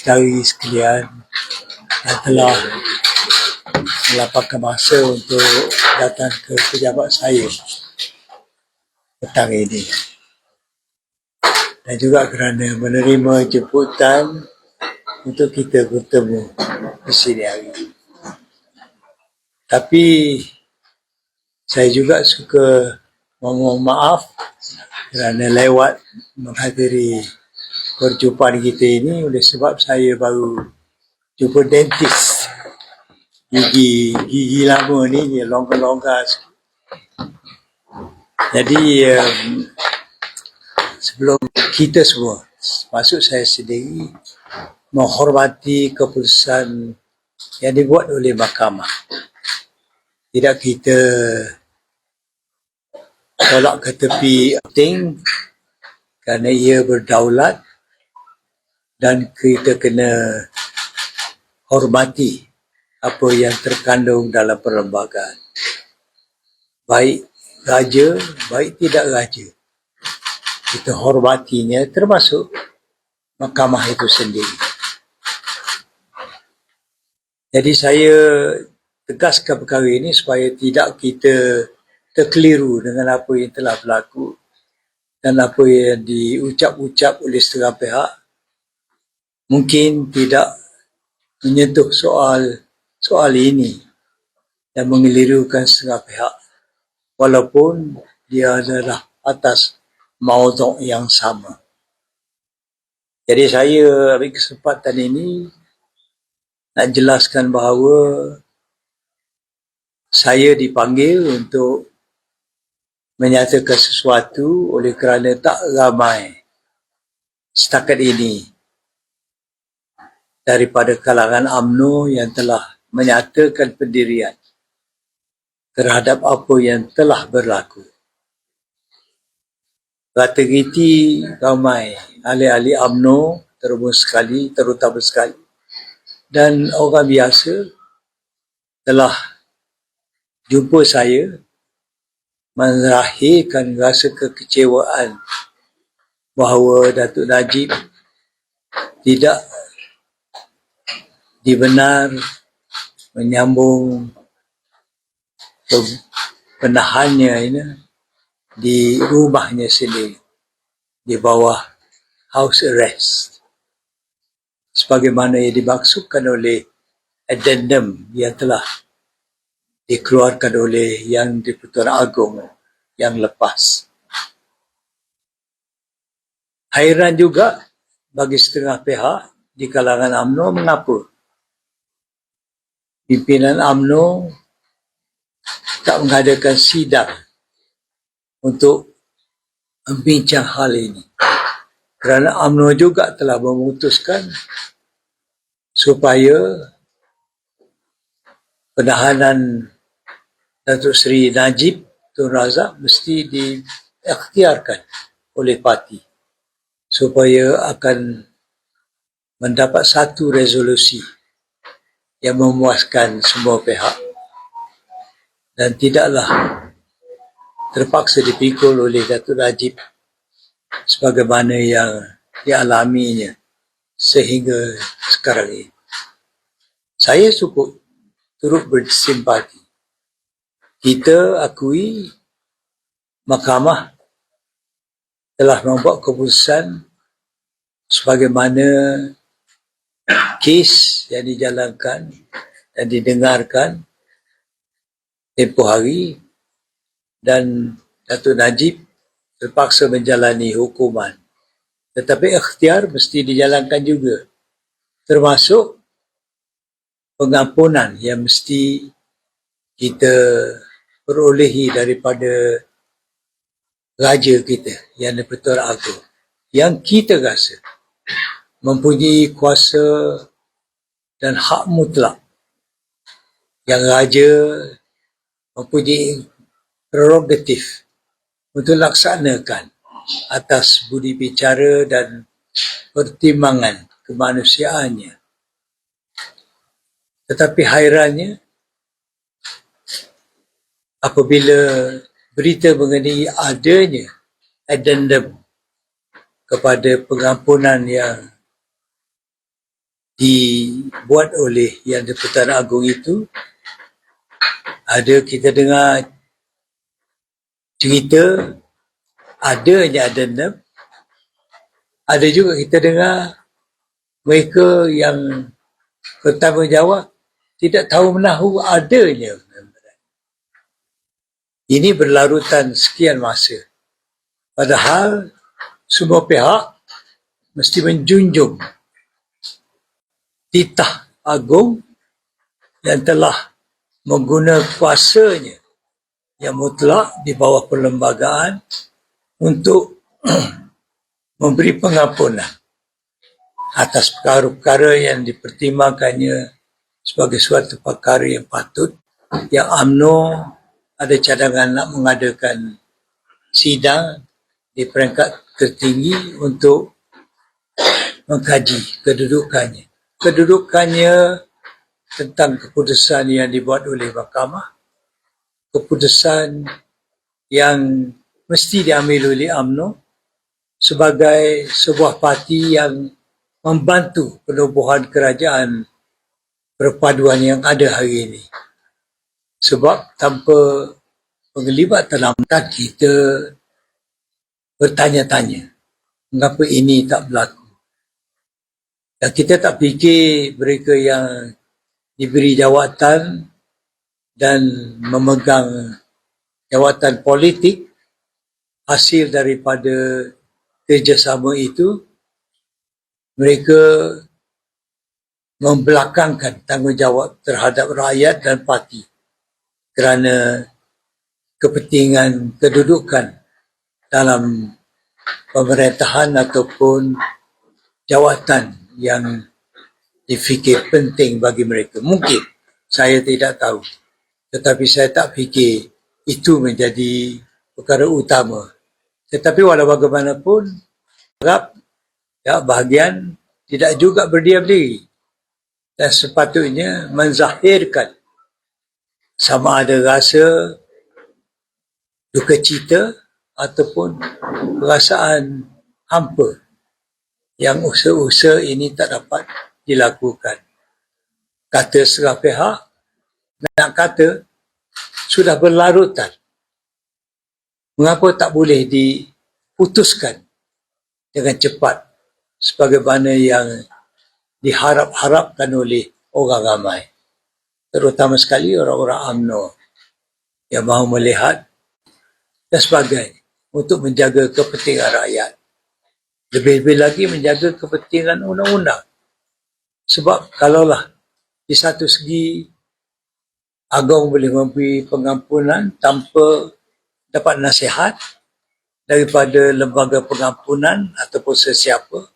saudari sekalian yang telah melapangkan masa untuk datang ke pejabat saya petang ini. Dan juga kerana menerima jemputan untuk kita bertemu di sini hari ini. Tapi saya juga suka memohon maaf kerana lewat menghadiri perjumpaan kita ini oleh sebab saya baru jumpa dentist. Gigi gigi lama ni dia longgar-longgar jadi um, sebelum kita semua masuk saya sendiri menghormati keputusan yang dibuat oleh mahkamah. Tidak kita tolak ke tepi penting kerana ia berdaulat dan kita kena hormati apa yang terkandung dalam perlembagaan. Baik raja, baik tidak raja. Kita hormatinya termasuk mahkamah itu sendiri. Jadi saya tegaskan perkara ini supaya tidak kita terkeliru dengan apa yang telah berlaku dan apa yang diucap-ucap oleh setengah pihak mungkin tidak menyentuh soal soal ini dan mengelirukan setengah pihak walaupun dia adalah atas maudhu yang sama. Jadi saya ambil kesempatan ini nak jelaskan bahawa saya dipanggil untuk menyatakan sesuatu oleh kerana tak ramai setakat ini daripada kalangan AMNO yang telah menyatakan pendirian terhadap apa yang telah berlaku. Kata giti ramai ahli-ahli AMNO terus sekali, terutama sekali. Dan orang biasa telah jumpa saya merahirkan rasa kekecewaan bahawa Datuk Najib tidak dibenar menyambung penahannya ini di rumahnya sendiri di bawah house arrest sebagaimana yang dimaksudkan oleh addendum yang telah dikeluarkan oleh yang di-Pertuan Agong yang lepas. Hairan juga bagi setengah pihak di kalangan AMNO mengapa pimpinan AMNO tak mengadakan sidang untuk membincang hal ini. Kerana AMNO juga telah memutuskan supaya penahanan Datuk Seri Najib Tun Razak mesti diikhtiarkan oleh parti supaya akan mendapat satu resolusi yang memuaskan semua pihak dan tidaklah terpaksa dipikul oleh Datuk Najib sebagaimana yang dialaminya sehingga sekarang ini. Saya cukup turut bersimpati. Kita akui mahkamah telah membuat keputusan sebagaimana kes yang dijalankan dan didengarkan tempoh hari dan Datuk Najib terpaksa menjalani hukuman. Tetapi ikhtiar mesti dijalankan juga. Termasuk pengampunan yang mesti kita perolehi daripada raja kita yang di-Pertuan Agong. Yang kita rasa mempunyai kuasa dan hak mutlak yang raja mempunyai prerogatif untuk laksanakan atas budi bicara dan pertimbangan kemanusiaannya. Tetapi hairannya apabila berita mengenai adanya addendum kepada pengampunan yang dibuat oleh Yang di-Pertuan Agong itu ada kita dengar cerita adanya adenam ada juga kita dengar mereka yang bertanggungjawab tidak tahu menahu adanya. Ini berlarutan sekian masa. Padahal semua pihak mesti menjunjung titah agung yang telah menggunakan kuasanya yang mutlak di bawah perlembagaan untuk memberi pengampunan atas perkara-perkara yang dipertimbangkannya sebagai suatu perkara yang patut yang UMNO ada cadangan nak mengadakan sidang di peringkat tertinggi untuk mengkaji kedudukannya. Kedudukannya tentang keputusan yang dibuat oleh mahkamah, keputusan yang mesti diambil oleh UMNO sebagai sebuah parti yang membantu penubuhan kerajaan perpaduan yang ada hari ini. Sebab tanpa penglibatan UMNO kita bertanya-tanya mengapa ini tak berlaku. Dan kita tak fikir mereka yang diberi jawatan dan memegang jawatan politik hasil daripada kerjasama itu mereka membelakangkan tanggungjawab terhadap rakyat dan parti kerana kepentingan kedudukan dalam pemerintahan ataupun jawatan yang difikir penting bagi mereka. Mungkin saya tidak tahu. Tetapi saya tak fikir itu menjadi perkara utama. Tetapi walau bagaimanapun, harap ya, bahagian tidak juga berdiam diri. Dan sepatutnya menzahirkan sama ada rasa duka cita ataupun perasaan hampa yang usaha-usaha ini tak dapat dilakukan. Kata setengah pihak, nak kata sudah berlarutan. Mengapa tak boleh diputuskan dengan cepat sebagaimana yang diharap-harapkan oleh orang ramai. Terutama sekali orang-orang UMNO yang mahu melihat dan sebagainya untuk menjaga kepentingan rakyat. Lebih-lebih lagi menjaga kepentingan undang-undang. Sebab kalaulah di satu segi Agong boleh memberi pengampunan tanpa dapat nasihat daripada lembaga pengampunan ataupun sesiapa.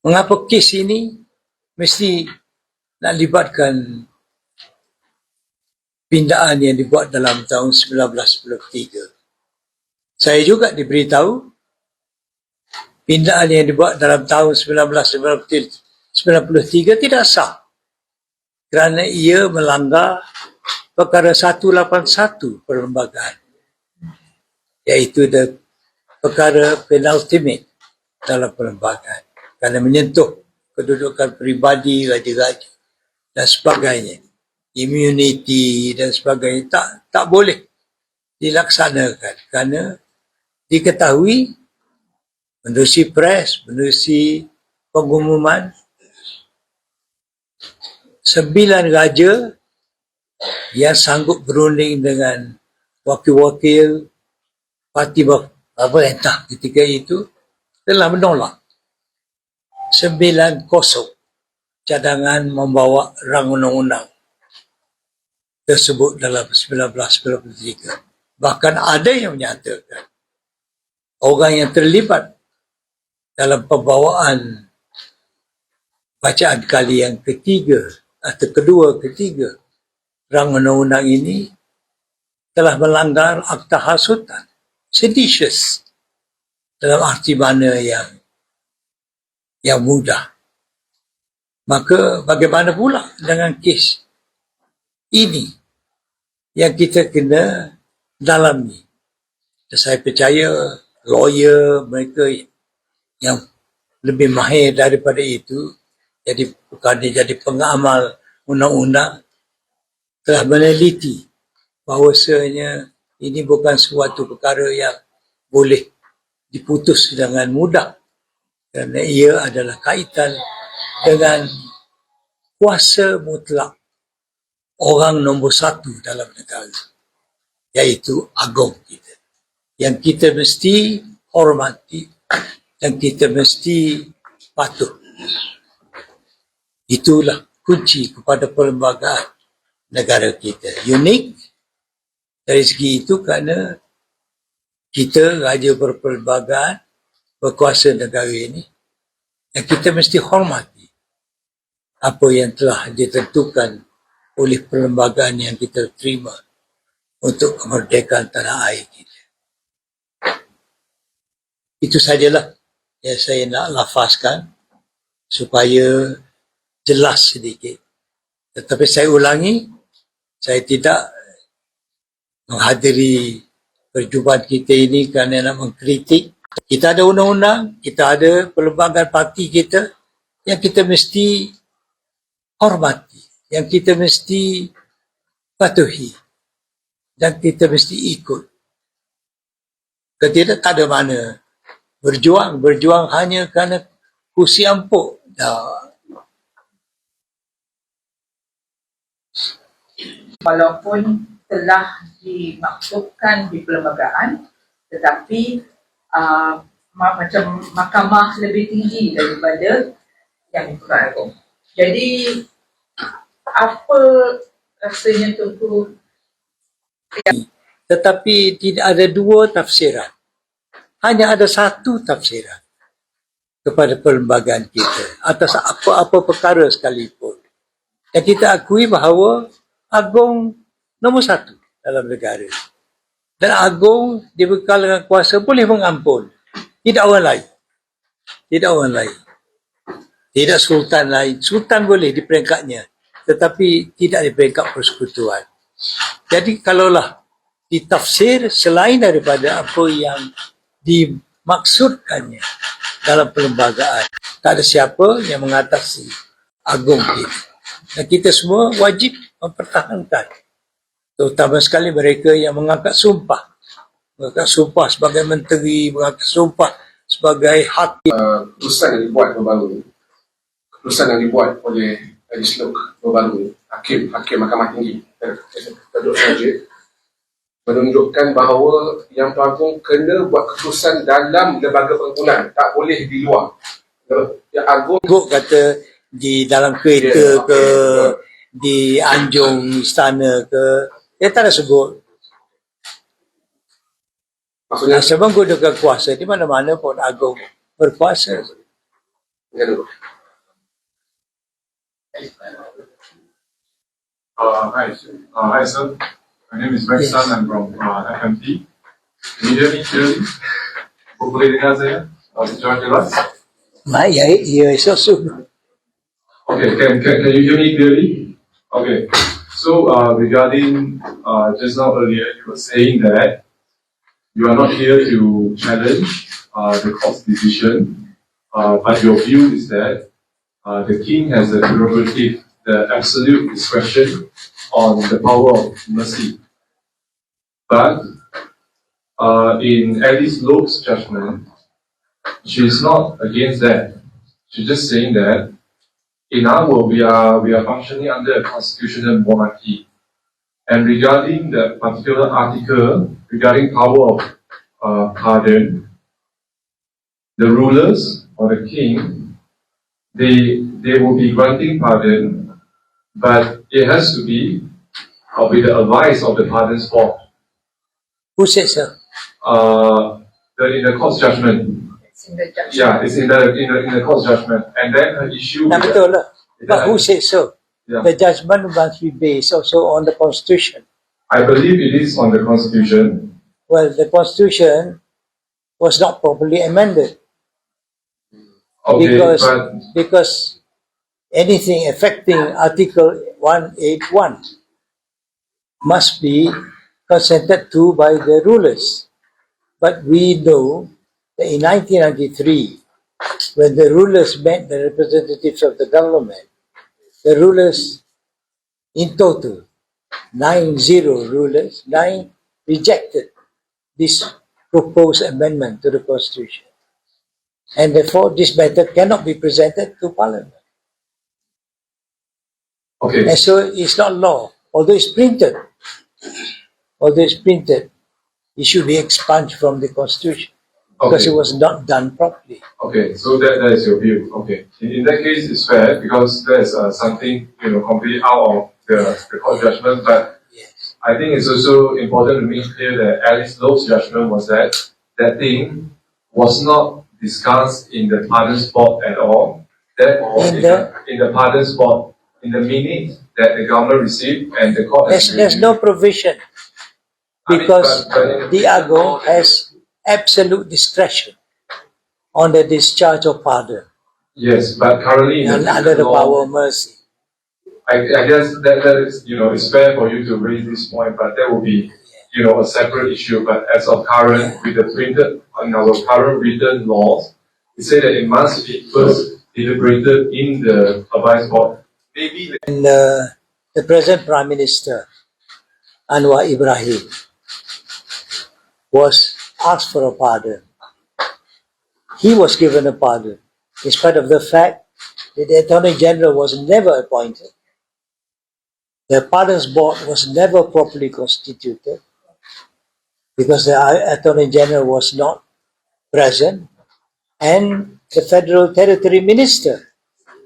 Mengapa kes ini mesti nak libatkan pindaan yang dibuat dalam tahun 1993. Saya juga diberitahu pindaan yang dibuat dalam tahun 1993 93 tidak sah. Kerana ia melanggar perkara 181 perlembagaan iaitu the perkara penultimate dalam perlembagaan. Kerana menyentuh kedudukan peribadi raja-raja dan sebagainya. Immunity dan sebagainya tak tak boleh dilaksanakan. Kerana diketahui menerusi pres menerusi pengumuman sembilan raja yang sanggup berunding dengan wakil-wakil parti apa entah ketika itu telah menolak sembilan kosong cadangan membawa rang undang-undang tersebut dalam 1993. Bahkan ada yang menyatakan orang yang terlibat dalam pembawaan bacaan kali yang ketiga atau kedua, ketiga, rang undang-undang ini telah melanggar akta hasutan. Seditious. Dalam arti mana yang yang mudah. Maka bagaimana pula dengan kes ini yang kita kena dalami. Saya percaya lawyer mereka yang lebih mahir daripada itu jadi bukan dia jadi pengamal undang-undang telah meneliti bahawasanya ini bukan suatu perkara yang boleh diputus dengan mudah kerana ia adalah kaitan dengan kuasa mutlak orang nombor satu dalam negara iaitu agong kita yang kita mesti hormati dan kita mesti patuh itulah kunci kepada perlembagaan negara kita unik dari segi itu kerana kita raja berperlembagaan berkuasa negara ini dan kita mesti hormati apa yang telah ditentukan oleh perlembagaan yang kita terima untuk kemerdekaan tanah air kita. Itu sajalah yang saya nak lafazkan supaya jelas sedikit. Tetapi saya ulangi, saya tidak menghadiri perjumpaan kita ini kerana nak mengkritik. Kita ada undang-undang, kita ada perlembagaan parti kita yang kita mesti hormati, yang kita mesti patuhi dan kita mesti ikut. Ketidak tak ada mana berjuang, berjuang hanya kerana kursi empuk. Dah. walaupun telah dimaksudkan di perlembagaan tetapi uh, ma- macam mahkamah lebih tinggi daripada yang Agong. Jadi apa rasanya Tunku Tetapi tidak ada dua tafsiran. Hanya ada satu tafsiran kepada perlembagaan kita atas apa-apa perkara sekalipun. Dan kita akui bahawa Agong nombor satu dalam negara. Dan Agong dibekal dengan kuasa boleh mengampun. Tidak orang lain. Tidak orang lain. Tidak sultan lain. Sultan boleh di peringkatnya. Tetapi tidak di peringkat persekutuan. Jadi kalaulah ditafsir selain daripada apa yang dimaksudkannya dalam perlembagaan. Tak ada siapa yang mengatasi agung kita. Dan kita semua wajib mempertahankan. Terutama sekali mereka yang mengangkat sumpah. Mengangkat sumpah sebagai menteri, mengangkat sumpah sebagai hakim. uh, keputusan yang dibuat baru-baru keputusan yang dibuat oleh Elis Lok baru-baru hakim hakim mahkamah tinggi Datuk Sajid menunjukkan bahawa yang Agung kena buat keputusan dalam lembaga pengampunan tak boleh di luar yang Agung Guk kata di dalam kereta ke, di anjung istana ke. Dia tak ada sebut. maksudnya Nah, sebab gunakan kuasa di mana-mana pun agung berkuasa. Dengar dulu. Uh, hi, uh, hi, sir. My name is Yes. Sun. I'm from uh, FMT. Can you hear me clearly? Saya? Uh, secara jelas? Mak, ya, ya, so, so. Okay, can, can, can you hear me clearly? Okay. So, uh, regarding uh, just now earlier, you were saying that you are not here to challenge uh, the court's decision, uh, but your view is that uh, the king has the prerogative, the absolute discretion on the power of mercy. But uh, in Alice Loeb's judgment, she's not against that. She's just saying that in our world, we are we are functioning under a constitutional monarchy. And regarding the particular article regarding power of uh, pardon, the rulers or the king, they they will be granting pardon, but it has to be uh, with the advice of the pardon's court. Who said so? Uh, the, in the court's judgment, it's in the judgment? yeah, it's in the in the, in the court's judgment, and then her issue. Nah, with the- betul lah. But who said so? Yeah. The judgment must be based also on the constitution. I believe it is on the constitution. Well, the constitution was not properly amended Okay, because but because anything affecting Article 181 must be consented to by the rulers. But we know that in 1993, when the rulers met the representatives of the government, the rulers in total, nine zero rulers, nine rejected this proposed amendment to the constitution. And therefore, this matter cannot be presented to parliament. Okay. And so it's not law, although it's printed. Although it's printed, it should be expunged from the constitution because Okay. it was not done properly. Okay, so that, that is your view. Okay. In, in that case, it's fair because that is uh, something, you know, completely out of the, the court judgment. But Yes. I think it's also important to make clear that Alice Lowe's judgment was that that thing was not discussed in the pardons board at all. Therefore, In in, the- in the pardons board, in the minutes that the government received and the court has There's, there's no provision because but- but in the- Diago has absolute discretion on the discharge of pardon Yes, but currently in and the under the law- power of mercy. I, I guess that, that is, you know, it's fair for you to raise this point, but that will be, you know, a separate issue. But as of current, with the printed, on our current written laws, it say that it must be first deliberated in the advice board. Maybe the And uh, the present Prime Minister, Anwar Ibrahim, was asked for a pardon. He was given a pardon, in spite of the fact that the Attorney General was never appointed. The Pardons Board was never properly constituted because the Attorney General was not present, and the Federal Territory Minister,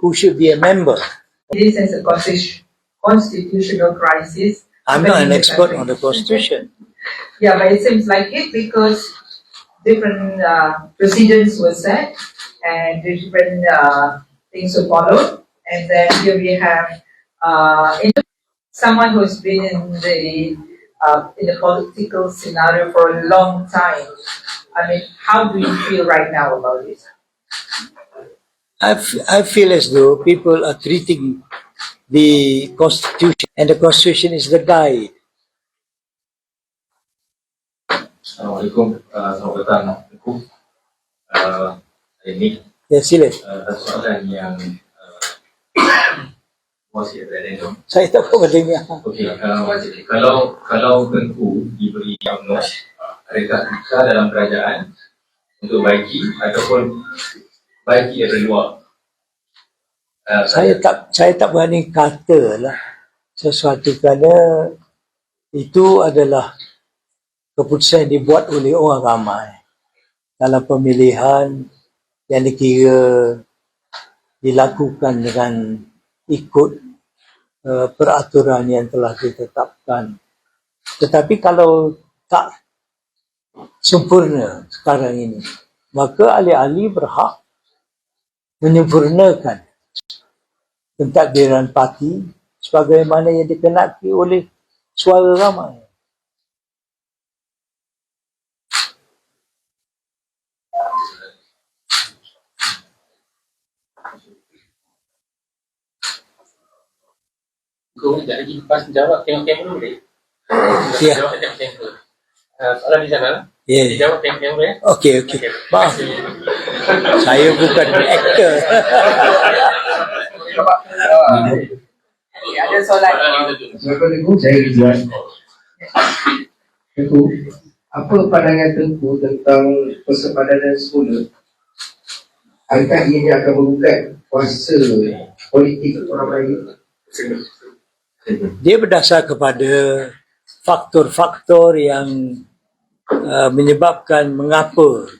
who should be a member. This is a constitutional crisis. I'm not an happening in the expert on the Constitution. Yeah, but it seems like it because different uh, precedents were set and different uh, things were followed. And then here we have uh, someone who's been in the uh, in the political scenario for a long time. I mean, how do you feel right now about it? I, f- I feel as though people are treating the Constitution, and the Constitution is the guide. Assalamualaikum, uh, selamat datang Tengku. Uh, hari ini Ya, sila. uh, satu soalan yang uh, masih ada random. Saya tak tahu dengar. Okey, uh, kalau kalau Tengku diberi UMNOS, adakah bisa dalam kerajaan untuk baiki ataupun baiki dari luar? Uh, Saya tak saya tak berani kata lah sesuatu kerana itu adalah keputusan yang dibuat oleh orang ramai dalam pemilihan yang dikira dilakukan dengan ikut uh, peraturan yang telah ditetapkan. Tetapi kalau tak sempurna sekarang ini, maka ahli-ahli berhak menyempurnakan pentadbiran parti sebagaimana yang dikenaki oleh suara ramai. Kau sekejap lagi lepas jawab tengok kamera boleh? Ya. Jawab tengok kamera. Uh, soalan di sana. Ya. Dia jawab tengok kamera ya. Okey, okey. Maaf, saya bukan aktor. Okay, ada soalan. Assalamualaikum, saya Rizwan. Tengku, apa pandangan Tengku tentang persepadanan semula? Adakah ianya akan menggugat kuasa politik orang lain? Dia berdasar kepada faktor-faktor yang uh, menyebabkan mengapa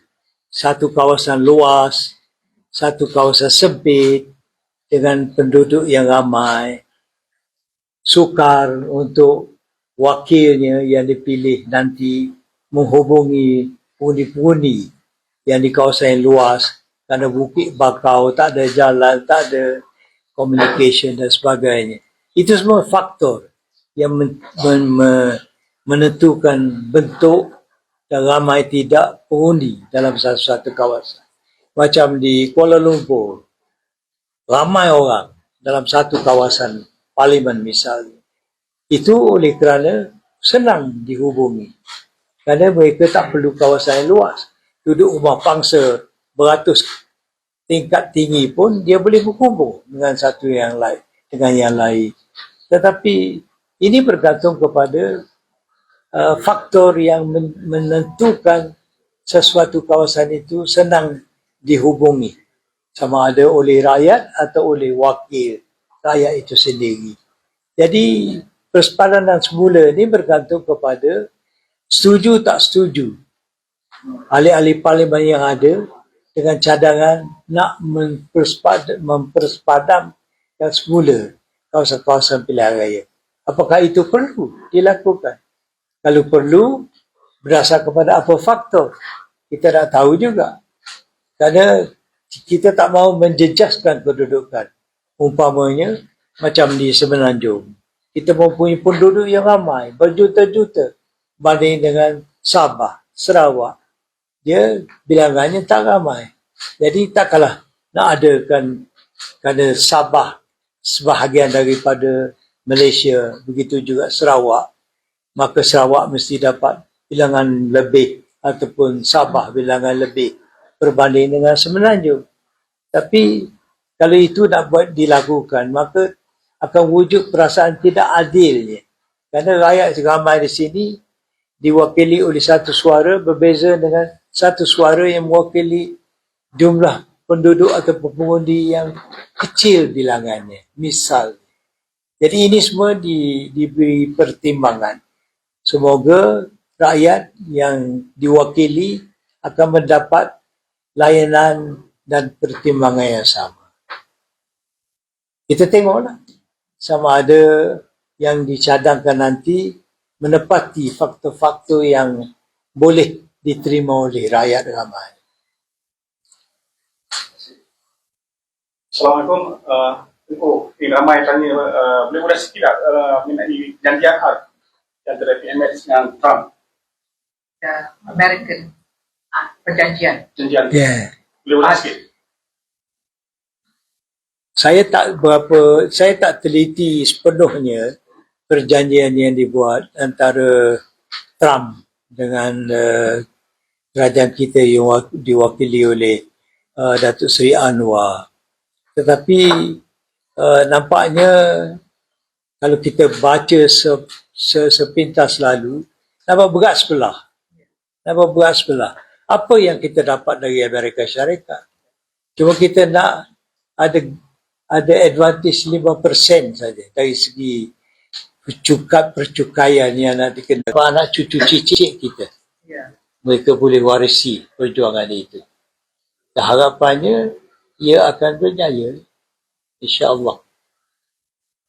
satu kawasan luas, satu kawasan sempit dengan penduduk yang ramai sukar untuk wakilnya yang dipilih nanti menghubungi pundi-pundi yang di kawasan yang luas kerana bukit bakau, tak ada jalan, tak ada communication dan sebagainya. Itu semua faktor yang men, men, me- menentukan bentuk dan ramai tidak pengundi dalam satu-satu kawasan. Macam di Kuala Lumpur, ramai orang dalam satu kawasan parlimen misalnya. Itu oleh kerana senang dihubungi. Kerana mereka tak perlu kawasan yang luas. Duduk rumah pangsa beratus tingkat tinggi pun dia boleh berkumpul dengan satu yang lain dengan yang lain. Tetapi ini bergantung kepada uh, faktor yang men- menentukan sesuatu kawasan itu senang dihubungi. Sama ada oleh rakyat atau oleh wakil rakyat itu sendiri. Jadi persepadanan semula ini bergantung kepada setuju tak setuju. Ahli-ahli parlimen yang ada dengan cadangan nak mempersepad- memperspadamkan semula kawasan-kawasan pilihan raya. Apakah itu perlu dilakukan? Kalau perlu, berdasar kepada apa faktor? Kita tak tahu juga. Kerana kita tak mahu menjejaskan kedudukan. Umpamanya, macam di Semenanjung. Kita mempunyai penduduk yang ramai, berjuta-juta. Banding dengan Sabah, Sarawak. Dia bilangannya tak ramai. Jadi takkanlah nak adakan kerana Sabah sebahagian daripada Malaysia, begitu juga Sarawak, maka Sarawak mesti dapat bilangan lebih ataupun Sabah bilangan lebih berbanding dengan Semenanjung. Tapi kalau itu nak buat dilakukan, maka akan wujud perasaan tidak adilnya. Kerana rakyat ramai di sini diwakili oleh satu suara berbeza dengan satu suara yang mewakili jumlah penduduk atau pengundi yang kecil bilangannya. Misal. Jadi ini semua di, diberi pertimbangan. Semoga rakyat yang diwakili akan mendapat layanan dan pertimbangan yang sama. Kita tengoklah sama ada yang dicadangkan nanti menepati faktor-faktor yang boleh diterima oleh rakyat ramai. Assalamualaikum. Uh, Tengku, ini ramai tanya, uh, boleh mudah sikit tak uh, mengenai janji akad antara PMS dengan Trump? The American ah, perjanjian. Janjian, Yeah. boleh mudah sikit? Saya tak berapa, saya tak teliti sepenuhnya perjanjian yang dibuat antara Trump dengan uh, kerajaan kita yang wa- diwakili oleh uh, Datuk Seri Anwar. Tetapi uh, nampaknya kalau kita baca se, se, sepintas lalu, nampak berat sebelah. Nampak berat sebelah. Apa yang kita dapat dari Amerika Syarikat? Cuma kita nak ada ada advantage 5% saja dari segi percukat percukaian yang nak dikenal. Anak cucu cicit kita Yeah. mereka boleh warisi perjuangan itu. Dan harapannya ia akan berjaya insya-Allah.